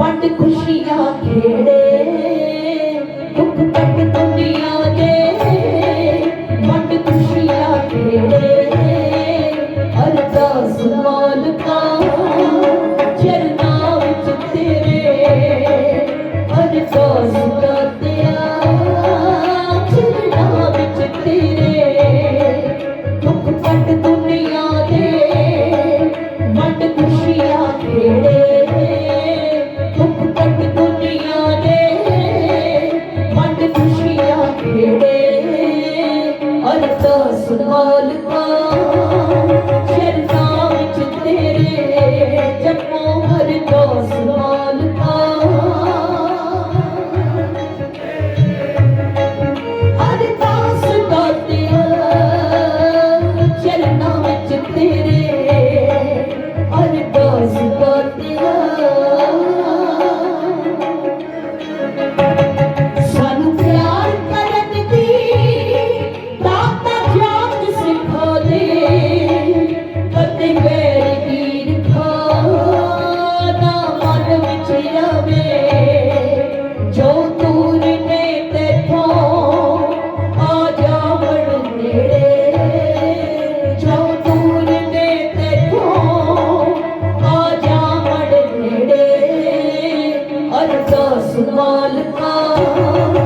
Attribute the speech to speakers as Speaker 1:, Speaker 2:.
Speaker 1: വണ്ട് ഖുഷിയാ കേടേ da sunalıklar